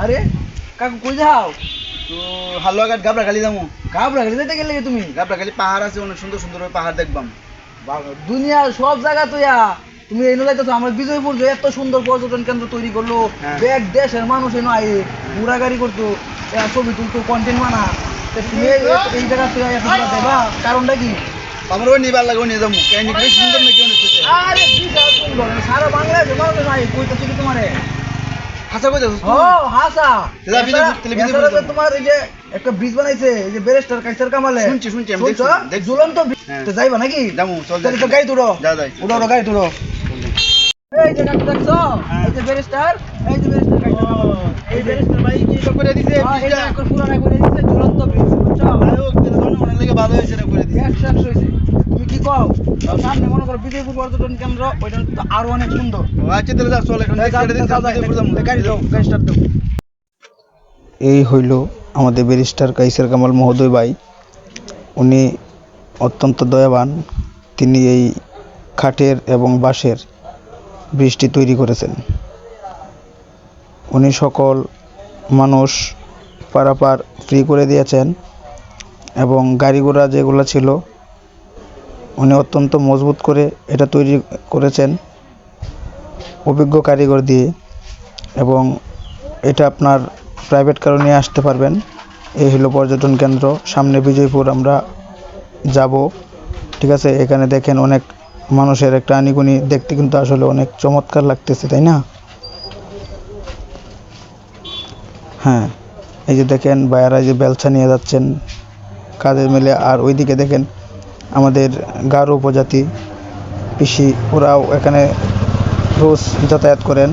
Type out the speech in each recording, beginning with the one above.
আরে কাকু কই যাও? তো হালুয়াঘাট গাবড়াখালি যাব কাবরা গেলে যেতে গেলে তুমি? গাবড়াখালি পাহাড় আছে অনেক সুন্দর সুন্দর পাহাড় দেখবাম। দুনিয়ার সব জায়গা তো ইয়া তুমি এই নলাইতে তো আমার বিজয়পুর যে এত সুন্দর পর্যটন কেন্দ্র তৈরি করল হ্যাঁ। দেখ দেশের মানুষ এনে আই ঘোরা গাড়ি করতো ছবি তুলতো কন্টেন্ট বানা। তুমি এই- জায়গা তো দেবা? কারণটা কি? আমার ওই নিবার লাগে ওই নিয়ে যাব কেন সুন্দর নাকি অনেক আরে সারা বাংলাদেশের মানুষ নাই কইতেছি কি তোমারে? হাসা কই যাচ্ছিস ও হাসা তাহলে বিজয়- এছাড়া- তাহলে বিজয় এছাড়া তো বলতাম। তোমার এই যে একটা ব্রিজ বানাইছে এই যে বেরেস্টার কাইসার কামালে শুনছি, শুনছি, আমি? দেখছি। ঝুলন্ত bridge। হ্যাঁ। তো যাইবা নাকি যাব, চল যাই। তো গাড়ি তুলো যা, যাই। উড়ো উড়ো গাড়ি তুলো এই যে কাকু দেখছ এই যে বেরেস্টার এই যে বেরেস্টার কাইসার কামাল এই বেরেস্টার ভাই কি করে দিছে হ্যাঁ, এই যে একটা পুরানা করে দিছে ঝুলন্ত ব্রিজ বুঝছ অনেক লেগে ভালো হয়েছে এটা করে দিছে একশো একশো হয়েছে তুমি কি কও? সামনে মনে করো বিজয়পুর পর্যটন কেন্দ্র ওইটা তো আরও অনেক সুন্দর। আচ্ছা তাহলে যা চল এখন গাড়ি দাও গাড়ি স্টার্ট দাও এই হইল আমাদের ব্যারিস্টার কাইসার কামাল মহোদয় ভাই। উনি অত্যন্ত দয়াবান। তিনি এই খাটের এবং বাঁশের বৃষ্টি তৈরি করেছেন। উনি সকল মানুষ পারাপার ফ্রি করে দিয়েছেন এবং গাড়ি ঘোড়া যেগুলো ছিল উনি অত্যন্ত মজবুত করে এটা তৈরি করেছেন, অভিজ্ঞ কারিগর দিয়ে এবং এটা আপনার প্রাইভেট কারও নিয়ে আসতে পারবেন। এই হলো পর্যটন কেন্দ্র, সামনে বিজয়পুর আমরা যাব। ঠিক আছে, এখানে দেখেন অনেক মানুষের একটা আনিগুনি, দেখতে কিন্তু আসলে অনেক চমৎকার লাগতেছে, তাই না? হ্যাঁ এই যে দেখেন বায়ারা যে বেলছা নিয়ে যাচ্ছেন কাজের মেলে, আর ওইদিকে দেখেন আমাদের গারো উপজাতি পিসি, ওরাও এখানে রোজ যাতায়াত করেন।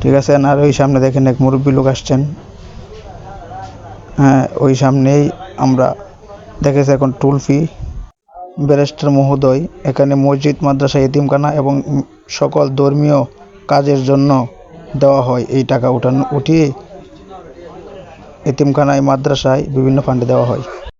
ঠিক আছে, আর ওই সামনে দেখেন এক মুরব্বী লোক আসছেন। হ্যাঁ ওই সামনেই আমরা দেখেছি এখন টুল ফি ব্যারিস্টার মহোদয়, এখানে মসজিদ, মাদ্রাসা, এতিমখানা এবং সকল ধর্মীয় কাজের জন্য দেওয়া হয় এই টাকা উঠানো, উঠিয়ে এতিমখানায়, মাদ্রাসায় বিভিন্ন ফান্ডে দেওয়া হয়।